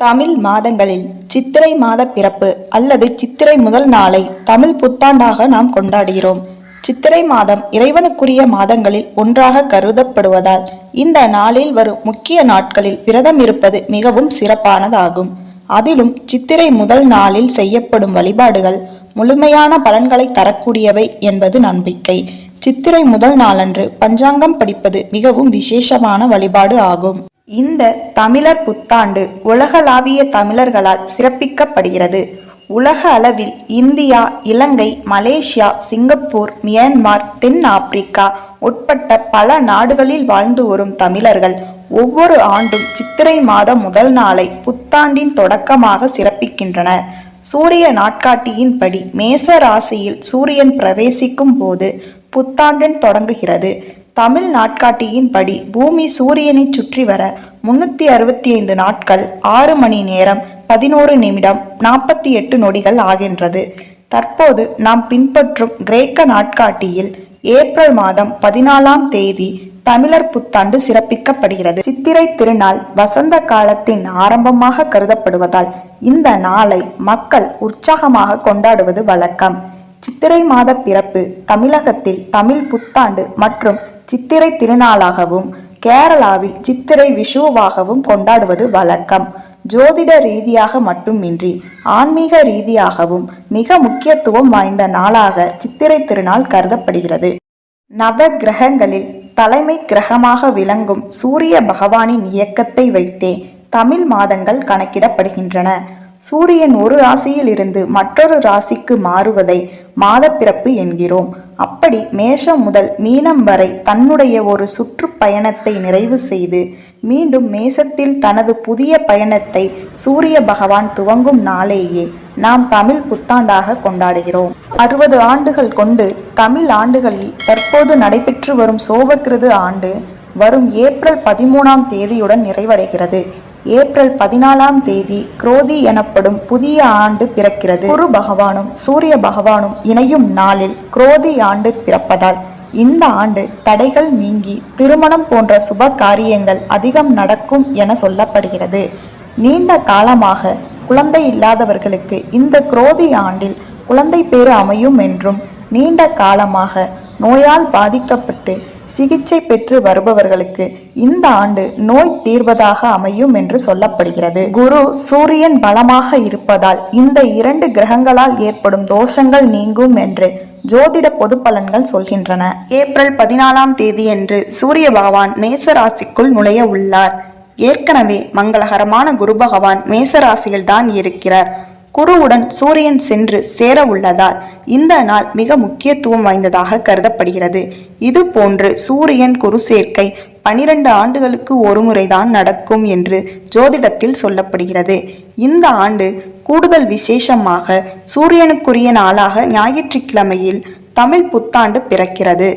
தமிழ் மாதங்களில் சித்திரை மாத பிறப்பு அல்லது சித்திரை முதல் நாளை தமிழ் புத்தாண்டாக நாம் கொண்டாடுகிறோம். சித்திரை மாதம் இறைவனுக்குரிய மாதங்களில் ஒன்றாக கருதப்படுவதால் இந்த நாளில் வரும் முக்கிய நாட்களில் விரதம் இருப்பது மிகவும் சிறப்பானதாகும். அதிலும் சித்திரை முதல் நாளில் செய்யப்படும் வழிபாடுகள் முழுமையான பலன்களை தரக்கூடியவை என்பது நம்பிக்கை. சித்திரை முதல் நாளன்று பஞ்சாங்கம் படிப்பது மிகவும் விசேஷமான வழிபாடு ஆகும். இந்த தமிழர் புத்தாண்டு உலகளாவிய தமிழர்களால் சிறப்பிக்கப்படுகிறது. உலக அளவில் India Ilangai Malaysia Singapore Myanmar தென் ஆப்பிரிக்கா உட்பட்ட பல நாடுகளில் வாழ்ந்து வரும் தமிழர்கள் ஒவ்வொரு ஆண்டும் சித்திரை மாத முதல் நாளை புத்தாண்டின் தொடக்கமாக சிறப்பிக்கின்றனர் சூரிய நாட்காட்டியின்படி மேச ராசியில் சூரியன் பிரவேசிக்கும் போது புத்தாண்டின் தொடங்குகிறது. தமிழ் நாட்காட்டியின்படி பூமி சூரியனை சுற்றி வர முன்னூத்தி அறுபத்தி ஐந்து நாட்கள் ஆறு மணி நேரம் பதினோரு நிமிடம் நாற்பத்தி எட்டு நொடிகள் ஆகின்றது. தற்போது நாம் பின்பற்றும் கிரேக்க நாட்காட்டியில் ஏப்ரல் மாதம் பதினாலாம் தேதி தமிழர் புத்தாண்டு சிறப்பிக்கப்படுகிறது. சித்திரை திருநாள் வசந்த காலத்தின் ஆரம்பமாக கருதப்படுவதால் இந்த நாளை மக்கள் உற்சாகமாக கொண்டாடுவது வழக்கம். சித்திரை மாத பிறப்பு தமிழகத்தில் தமிழ் புத்தாண்டு மற்றும் சித்திரை திருநாளாகவும் கேரளாவில் சித்திரை விஷுவாகவும் கொண்டாடுவது வழக்கம். ஜோதிட ரீதியாக மட்டுமின்றி ஆன்மீக ரீதியாகவும் மிக முக்கியத்துவம் வாய்ந்த நாளாக சித்திரை திருநாள் கருதப்படுகிறது. நவ கிரகங்களில் தலைமை கிரகமாக விளங்கும் சூரிய பகவானின் இயக்கத்தை வைத்தே தமிழ் மாதங்கள் கணக்கிடப்படுகின்றன. சூரியன் ஒரு ராசியில் இருந்து மற்றொரு ராசிக்கு மாறுவதை மாதப்பிறப்பு என்கிறோம். அப்படி மேஷம் முதல் மீனம் வரை தன்னுடைய ஒரு சுற்றுப்பயணத்தை நிறைவு செய்து மீண்டும் மேசத்தில் தனது புதிய பயணத்தை சூரிய பகவான் துவங்கும் நாளேயே நாம் தமிழ் புத்தாண்டாக கொண்டாடுகிறோம். அறுபது ஆண்டுகள் கொண்டு தமிழ் ஆண்டுகளில் தற்போது நடைபெற்று வரும் சோபக்கிருது ஆண்டு வரும் ஏப்ரல் பதிமூணாம் தேதியுடன் நிறைவடைகிறது. ஏப்ரல் பதினாலாம் தேதி குரோதி எனப்படும் புதிய ஆண்டு பிறக்கிறது. குரு பகவானும் சூரிய பகவானும் இணையும் நாளில் குரோதி ஆண்டு பிறப்பதால் இந்த ஆண்டு தடைகள் நீங்கி திருமணம் போன்ற சுப காரியங்கள் அதிகம் நடக்கும் என சொல்லப்படுகிறது. நீண்ட காலமாக குழந்தை இல்லாதவர்களுக்கு இந்த குரோதி ஆண்டில் குழந்தை பேறு அமையும் என்றும் நீண்ட காலமாக நோயால் பாதிக்கப்பட்டு சிகிச்சை பெற்று வருபவர்களுக்கு இந்த ஆண்டு நோய் தீர்வதாக அமையும் என்று சொல்லப்படுகிறது. குரு சூரியன் பலமாக இருப்பதால் இந்த இரண்டு கிரகங்களால் ஏற்படும் தோஷங்கள் நீங்கும் என்று ஜோதிட பொது பலன்கள் சொல்கின்றன. ஏப்ரல் பதினாலாம் தேதியன்று சூரிய பகவான் மேச ராசிக்குள் நுழைய உள்ளார். ஏற்கனவே மங்களகரமான குரு பகவான் மேசராசியில் தான் இருக்கிறார். குருவுடன் சூரியன் சென்று சேர உள்ளதால் இந்த நாள் மிக முக்கியத்துவம் வாய்ந்ததாக கருதப்படுகிறது. இது போன்று சூரியன் குரு சேர்க்கை பனிரெண்டு ஆண்டுகளுக்கு ஒரு முறைதான் நடக்கும் என்று ஜோதிடத்தில் சொல்லப்படுகிறது. இந்த ஆண்டு கூடுதல் விசேஷமாக சூரியனுக்குரிய நாளாக ஞாயிற்றுக்கிழமையில் தமிழ் புத்தாண்டு பிறக்கிறது.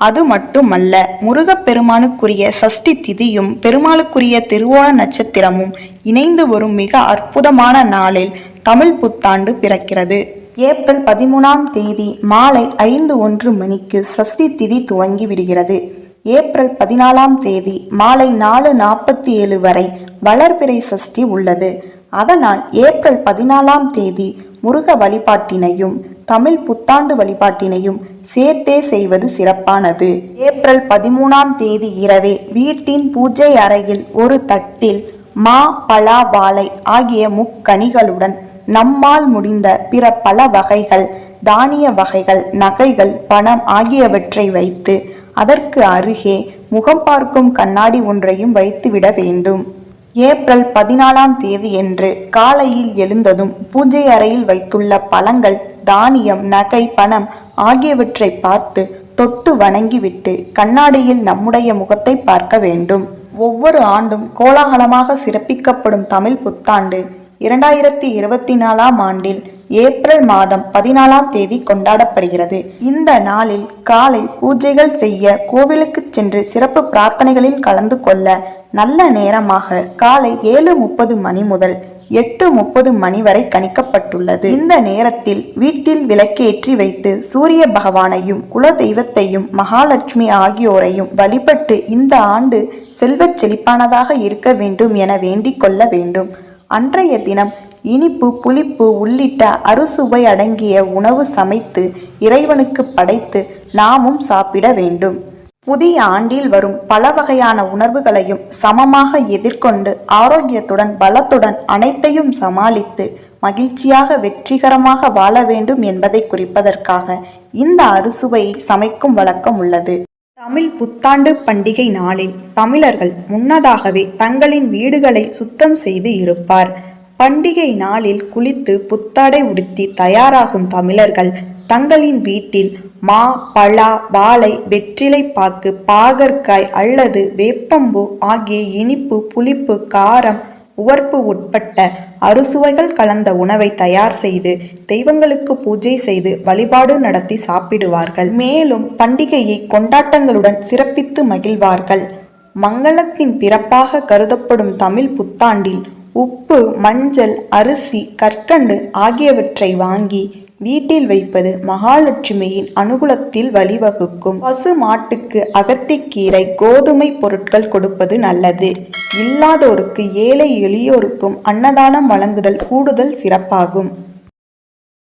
அது மட்டுமல்ல முருகப்பெருமானுக்குரிய சஷ்டி திதியும் பெருமாளுக்குரிய திருவோண நட்சத்திரமும் இணைந்து வரும் மிக அற்புதமான நாளில் தமிழ் புத்தாண்டு பிறக்கிறது. ஏப்ரல் பதிமூணாம் தேதி மாலை ஐந்து ஒன்று மணிக்கு சஷ்டி திதி துவங்கி விடுகிறது. ஏப்ரல் பதினாலாம் தேதி மாலை நாலு நாற்பத்தி ஏழு வரை வளர்பிறை சஷ்டி உள்ளது. அதனால் ஏப்ரல் பதினாலாம் தேதி முருக வழிபாட்டினையும் தமிழ் புத்தாண்டு வழிபாட்டினையும் சேர்த்தே செய்வது சிறப்பானது. ஏப்ரல் பதிமூணாம் தேதி இரவே வீட்டின் பூஜை அறையில் ஒரு தட்டில் மா பலா வாழை ஆகிய முக்கணிகளுடன் நம்மால் முடிந்த பிற பல வகைகள் தானிய வகைகள் நகைகள் பணம் ஆகியவற்றை வைத்து அதற்கு அருகே முகம் பார்க்கும் கண்ணாடி ஒன்றையும் வைத்துவிட வேண்டும். ஏப்ரல் பதினாலாம் தேதியன்று காலையில் எழுந்ததும் பூஜை அறையில் வைத்துள்ள பழங்கள் தானியம் நகை பணம் ஆகியவற்றை பார்த்து தொட்டு வணங்கிவிட்டு கண்ணாடியில் நம்முடைய முகத்தை பார்க்க வேண்டும். ஒவ்வொரு ஆண்டும் கோலாகலமாக சிறப்பிக்கப்படும் தமிழ் புத்தாண்டு இரண்டாயிரத்தி இருபத்தி நாலாம் ஆண்டில் ஏப்ரல் மாதம் பதினாலாம் தேதி கொண்டாடப்படுகிறது. இந்த நாளில் காலை பூஜைகள் செய்ய கோவிலுக்கு சென்று சிறப்பு பிரார்த்தனைகளில் கலந்து கொள்ள நல்ல நேரமாக காலை ஏழு முப்பது மணி முதல் எட்டு முப்பது மணி வரை கணிக்கப்பட்டுள்ளது. இந்த நேரத்தில் வீட்டில் விளக்கேற்றி வைத்து சூரிய பகவானையும் குல தெய்வத்தையும் மகாலட்சுமி ஆகியோரையும் வழிபட்டு இந்த ஆண்டு செல்வச் செழிப்பானதாக இருக்க வேண்டும் என வேண்டிக் கொள்ள வேண்டும். அன்றைய தினம் இனிப்பு புளிப்பு உள்ளிட்ட அறுசுவை அடங்கிய உணவு சமைத்து இறைவனுக்கு படைத்து நாமும் சாப்பிட வேண்டும். புதிய ஆண்டில் வரும் பல வகையான உணர்வுகளையும் சமமாக எதிர்கொண்டு ஆரோக்கியத்துடன் பலத்துடன் அனைத்தையும் சமாளித்து மகிழ்ச்சியாக வெற்றிகரமாக வாழ வேண்டும் என்பதை குறிப்பதற்காக இந்த அறுசுவையை சமைக்கும் வழக்கம் உள்ளது. தமிழ் புத்தாண்டு பண்டிகை நாளில் தமிழர்கள் முன்னதாகவே தங்களின் வீடுகளை சுத்தம் செய்து இருப்பார். பண்டிகை நாளில் குளித்து புத்தாடை உடுத்தி தயாராகும் தமிழர்கள் தங்களின் வீட்டில் மா பலா வாழை வெற்றிலை பாக்கு பாகற்காய் அல்லது வேப்பம்பூ ஆகிய இனிப்பு புளிப்பு காரம் உவர்ப்பு உட்பட்ட அறுசுவைகள் கலந்த உணவை தயார் செய்து தெய்வங்களுக்கு பூஜை செய்து வழிபாடு நடத்தி சாப்பிடுவார்கள். மேலும் பண்டிகையை கொண்டாட்டங்களுடன் சிறப்பித்து மகிழ்வார்கள். மங்களத்தின் பிறப்பாக கருதப்படும் தமிழ் புத்தாண்டில் உப்பு மஞ்சள் அரிசி கற்கண்டு ஆகியவற்றை வாங்கி வீட்டில் வைப்பது மகாலட்சுமியின் அனுகூலத்தில் வழிவகுக்கும். பசு மாட்டுக்கு அகத்திக்கீரை கோதுமை பொருட்கள் கொடுப்பது நல்லது. இல்லாதோருக்கு ஏழை எளியோருக்கும் அன்னதானம் வழங்குதல் கூடுதல் சிறப்பாகும்.